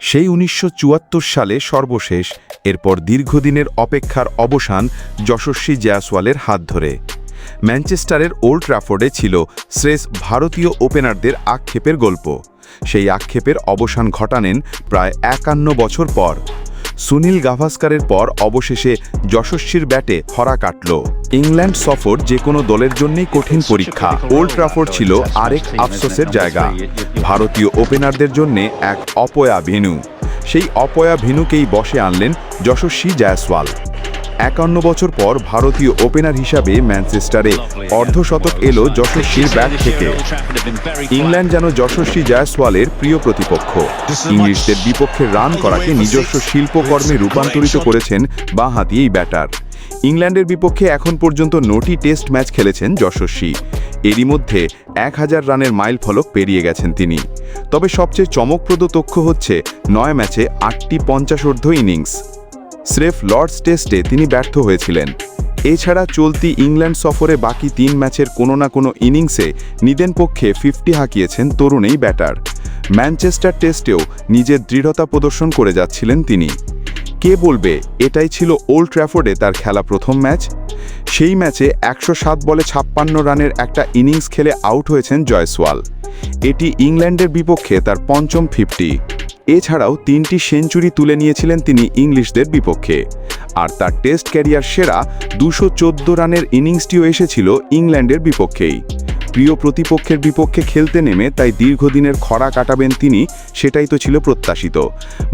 সেই উনিশশো চুয়াত্তর সালে সর্বশেষ, এরপর দীর্ঘদিনের অপেক্ষার অবসান যশস্বী জয়াসওয়ালের হাত ধরে। ম্যানচেস্টারের ওল্ড ট্রাফোর্ডে ছিল শ্রেষ ভারতীয় ওপেনারদের আক্ষেপের গল্প। সেই আক্ষেপের অবসান ঘটানেন প্রায় একান্ন বছর পর। সুনীল গাভাস্কারের পর অবশেষে যশস্বীর ব্যাটে হরা কাটল। ইংল্যান্ড সফর যে কোনো দলের জন্যই কঠিন পরীক্ষা। ওল্ড ট্রাফোর্ড ছিল আরেক আফসোসের জায়গা। ভারতীয় ওপেনারদের জন্যে এক অপয়া ভেনু। সেই অপয়া ভেনুকেই বসে আনলেন যশস্বী জয়সওয়াল। একান্ন বছর পর ভারতীয় ওপেনার হিসাবে ম্যানচেস্টারে অর্ধশতক এলো যশস্বীর ব্যাট থেকে। ইংল্যান্ড যেন যশস্বী জয়সওয়ালের প্রিয় প্রতিপক্ষ। ইংলিশদের বিপক্ষে রান করাকে নিজস্ব শিল্পকর্মে রূপান্তরিত করেছেন বাঁহাতি এই ব্যাটার। ইংল্যান্ডের বিপক্ষে এখন পর্যন্ত নটি টেস্ট ম্যাচ খেলেছেন যশস্বী। এরই মধ্যে এক হাজার রানের মাইল ফলক পেরিয়ে গেছেন তিনি। তবে সবচেয়ে চমকপ্রদ তথ্য হচ্ছে, নয় ম্যাচে আটটি পঞ্চাশোর্ধ ইনিংস। স্রেফ লর্ডস টেস্টে তিনি ব্যর্থ হয়েছিলেন। এছাড়া চলতি ইংল্যান্ড সফরে বাকি তিন ম্যাচের কোনো না কোনো ইনিংসে নিদেন পক্ষে ফিফটি হাঁকিয়েছেন তরুণ এই ব্যাটার। ম্যানচেস্টার টেস্টেও নিজের দৃঢ়তা প্রদর্শন করে যাচ্ছিলেন তিনি। কে বলবে? এটাই ছিল ওল্ড ট্র্যাফোর্ডে তার খেলা প্রথম ম্যাচ। সেই ম্যাচে একশো সাত বলে ছাপ্পান্ন রানের একটা ইনিংস খেলে আউট হয়েছেন জয়সওয়াল। এটি ইংল্যান্ডের বিপক্ষে তার পঞ্চম ফিফটি। এছাড়াও তিনটি সেঞ্চুরি তুলে নিয়েছিলেন তিনি ইংলিশদের বিপক্ষে। আর তার টেস্ট ক্যারিয়ার সেরা দুশো রানের ইনিংসটিও এসেছিল ইংল্যান্ডের বিপক্ষেই। প্রিয় প্রতিপক্ষের বিপক্ষে খেলতে নেমে তাই দীর্ঘদিনের খরা কাটাবেন তিনি, সেটাই তো ছিল প্রত্যাশিত।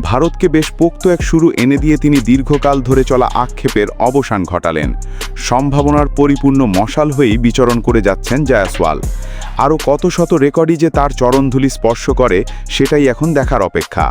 ভারতকে বেশ পোক্ত এক শুরু এনে দিয়ে তিনি দীর্ঘকাল ধরে চলা আক্ষেপের অবসান ঘটালেন। সম্ভাবনার পরিপূর্ণ মশাল হয়েই বিচরণ করে যাচ্ছেন জয়াসওয়াল। আরও কত শত রেকর্ডই যে তার চরণধুলি স্পর্শ করে, সেটাই এখন দেখার অপেক্ষা।